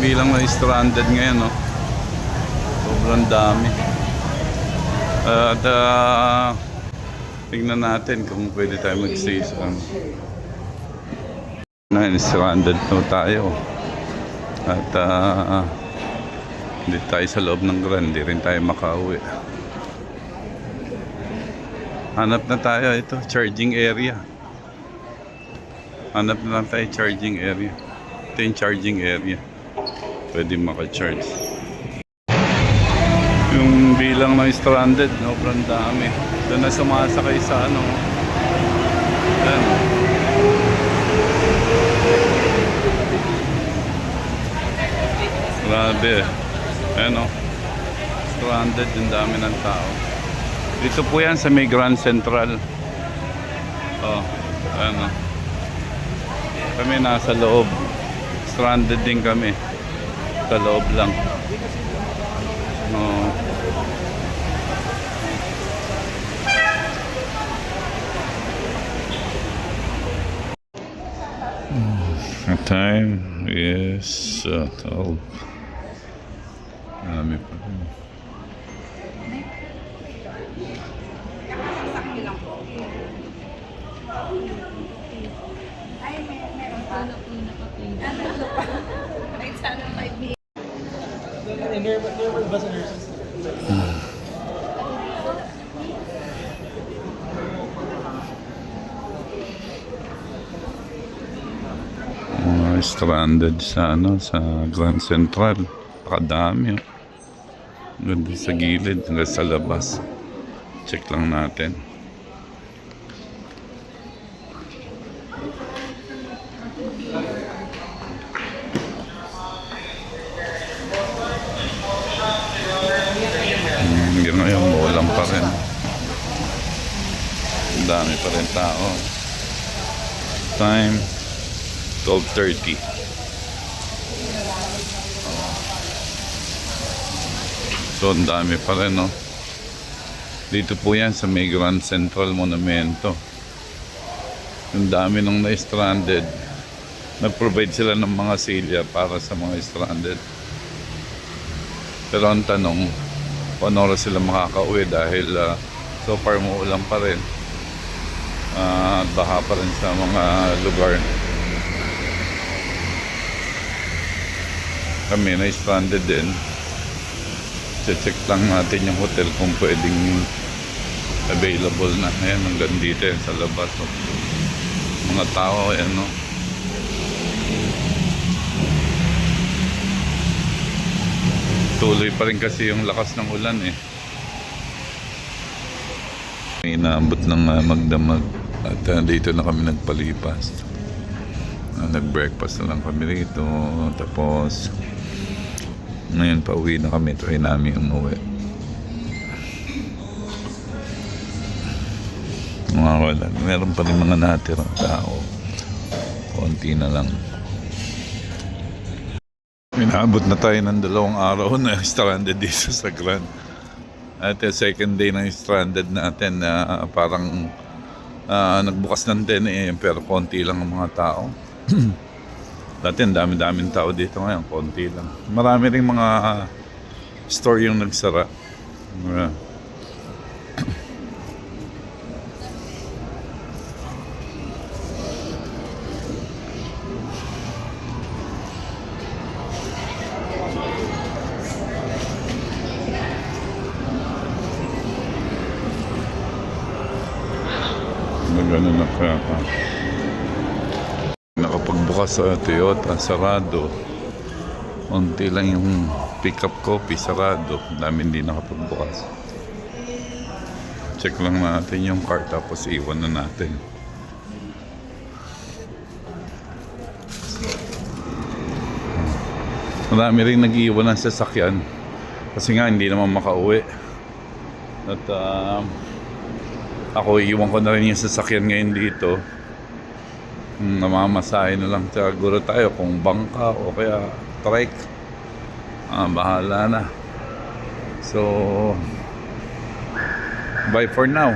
bilang na stranded ngayon, no? Sobrang dami. At ah, tingnan natin kung pwede tayo mag-stay sa ano. Na stranded no tayo. At ah, hindi tayo sa loob ng Grand, hindi rin tayo makauwi. Hanap na tayo ito, charging area. Hanap na lang tayo charging area. Ito yung charging area. Pwede maka-charge. Yung bilang ng stranded, no, sobrang dami. Doon na sumasakay sa ano. Yan. Grabe. Ayan o. Stranded, yung dami ng tao. Dito po yan sa may Grand Central. Oh, ayan o. Kami nasa loob. Stranded din kami. Sa loob lang. Oh. The time is uh, 12. Marami pa rin. And there, were bus nurses. Stranded sa ano sa Grand Central. Pakadami. Oh. Ganda sa gilid, hanggang sa labas. Check lang natin. Hmm, yun ngayon, ulam pa rin. Ang dami pa rin tao. Time 12.30. So, ang dami pa rin, no? Dito po yan sa may Grand Central Monumento. Ang dami nung na-stranded. Nag-provide sila ng mga silya para sa mga stranded. Pero ang tanong, kung ano oras sila makakauwi dahil ah, so far muulan pa rin. At baha pa rin sa mga lugar. Kami na stranded din. Check lang natin yung hotel kung pwedeng available na. Ayan, hanggang dito sa labas. oh. Mga tao, ayan, no? Tuloy pa rin kasi yung lakas ng ulan, eh. May inaabot ng ah, magdamag. At ah, dito na kami nagpalipas. Ah, nag-breakfast na lang kami rito. Tapos, ngayon pa uwi na kami. Try namin umuwi. Mga wala. Meron pa rin mga natirang tao. Konti na lang. Inabot na tayo ng dalawang araw na stranded dito sa Grand. At the second day ng stranded natin na parang ah, nagbukas ng 10 a.m. pero konti lang ang mga tao. Dati ang dami-daming tao dito ngayon, konti lang. Marami ring mga store yung nagsara. Uh, Na kaya ka. Nakapagbukas sa Toyota, sarado. Unti lang yung pick-up coffee, sarado. Dami hindi nakapagbukas. Check lang natin yung car tapos iwan na natin. Marami rin nag-iwan ng sasakyan kasi nga hindi naman makauwi. At ah, ako iwan ko na rin yung sasakyan ngayon dito. Hmm, Namamasahe na lang siguro tayo kung bangka o kaya trike. Ah, bahala na. So, bye for now.